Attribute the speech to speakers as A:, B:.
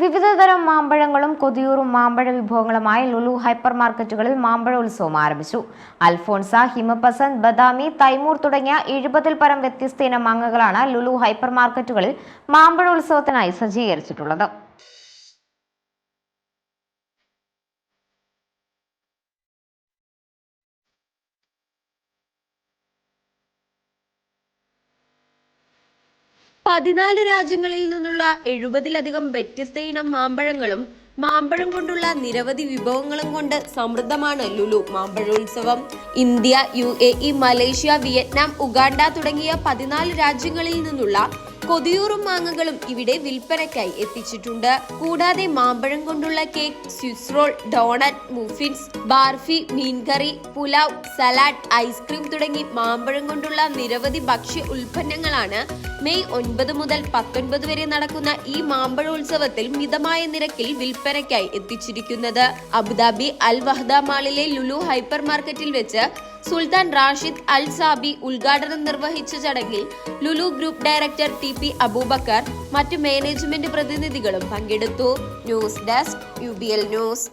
A: വിവിധതരം മാമ്പഴങ്ങളും കൊതിയൂറും മാമ്പഴ വിഭവങ്ങളുമായി ലുലു ഹൈപ്പർ മാർക്കറ്റുകളിൽ മാമ്പഴ ഉത്സവം ആരംഭിച്ചു. അൽഫോൺസ ഹിമപസന്ത് ബദാമി തൈമൂർ തുടങ്ങിയ എഴുപതിൽ പരം വ്യത്യസ്ത ഇനം മാങ്ങകളാണ് ലുലു ഹൈപ്പർ മാർക്കറ്റുകളിൽ മാമ്പഴ ഉത്സവത്തിനായി സജ്ജീകരിച്ചിട്ടുള്ളത്.
B: പതിനാല് രാജ്യങ്ങളിൽ നിന്നുള്ള എഴുപതിലധികം വ്യത്യസ്ത ഇനം മാമ്പഴങ്ങളും മാമ്പഴം കൊണ്ടുള്ള നിരവധി വിഭവങ്ങളും കൊണ്ട് സമൃദ്ധമാണ് Lulu മാമ്പഴോത്സവം. India U A E Malaysia Vietnam Uganda തുടങ്ങിയ പതിനാല് രാജ്യങ്ങളിൽ നിന്നുള്ള കൊതിയൂറും മാങ്ങകളും ഇവിടെ വിൽപ്പനയ്ക്കായി എത്തിച്ചിട്ടുണ്ട്. കൂടാതെ മാമ്പഴം കൊണ്ടുള്ള cake Swiss roll doughnut muffins barfi മീൻകറി പുലാവ് സലാഡ് ഐസ്ക്രീം തുടങ്ങി മാമ്പഴം കൊണ്ടുള്ള നിരവധി ഭക്ഷ്യ ഉൽപ്പന്നങ്ങളാണ് മെയ് ഒൻപത് മുതൽ പത്തൊൻപത് വരെ നടക്കുന്ന ഈ മാമ്പഴോത്സവത്തിൽ മിതമായ നിരക്കിൽ വിൽപ്പനയ്ക്കായി എത്തിച്ചിരിക്കുന്നത്. അബുദാബി അൽ വഹദ മാളിലെ ലുലു ഹൈപ്പർ മാർക്കറ്റിൽ വെച്ച് സുൽത്താൻ റാഷിദ് അൽ സാബി ഉദ്ഘാടനം നിർവഹിച്ച ചടങ്ങിൽ Lulu group director T P Aboobacker മറ്റു മാനേജ്മെന്റ് പ്രതിനിധികളും പങ്കെടുത്തു. News desk U news.